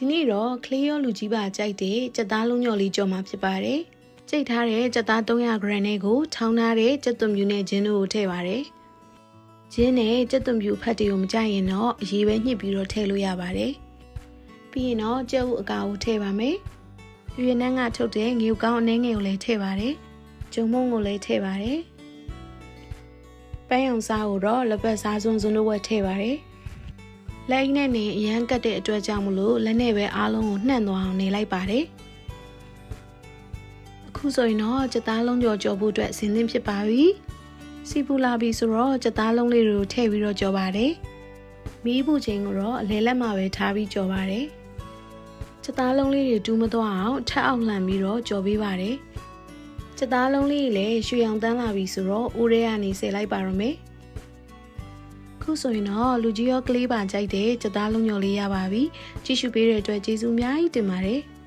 ဒီနေ့တော့ကလေးရောလူကြီးပါကြိုက်တဲ့ကြက်သားလုံးညော်လေးကြော်မှာဖြစ်ပါတယ်။ကြိတ်ထားတဲ့ကြက်သား300 gram နဲ့ကိုထောင်းထားတဲ့ကြက်သွန်ပြူနဲ့ဂျင်းတို့ကိုထည့်ပါတယ်။ဂျင်းနဲ့ကြက်သွန်ပြူဖတ်တွေကိုမကြိုက်ရင်တော့အရေးပဲညှစ်ပြီးတော့ထည့်လို့ရပါတယ်။ပြီးရင်တော့ကြက်ဥအကာကိုထည့်ပါမယ်။ရွေနှန်းကထုတ်တဲ့ငရုတ်ကောင်းအနှဲငယ်ကိုလည်းထည့်ပါတယ်။ဂျုံမုံကိုလည်းထည့်ပါတယ်။ပန်းရုံစားကိုတော့လက်ပတ်စားစွန်းစွန်းတို့ဝက်ထည့်ပါတယ်။ လက်အိနဲ့နေအရန်ကတ်တဲ့အတွက်ကြောင့်မလို့လက်နဲ့ပဲအားလုံးကိုနှံ့သွားအောင်နေလိုက်ပါတယ်။အခုဆိုရင်တော့ကြက်သားလုံးကြော်ကြော်ဖို့အတွက်အဆင်သင့်ဖြစ်ပါပြီ။စီပူလာပြီဆိုတော့ကြက်သားလုံးလေးတွေကိုထည့်ပြီးတော့ကြော်ပါတယ်။မီးပူချိန်ကိုတော့အလဲလက်မှာပဲထားပြီးကြော်ပါတယ်။ကြက်သားလုံးလေးတွေတူးမသွားအောင်ထပ်အောင်လှန်ပြီးတော့ကြော်ပေးပါတယ်။ကြက်သားလုံးလေးတွေလည်းရွှေအောင်တန်းလာပြီဆိုတော့အိုးထဲကနေဆယ်လိုက်ပါရမယ်။ ခုဆိုရင်တော့လူကြီးရောကလေးပါကြိုက်တဲ့ကြက်သားလုံးညော်လေးရပါပြီ။ကြည့်ရှုပေးတဲ့အတွက်ကျေးဇူးအများကြီးတင်ပါတယ်။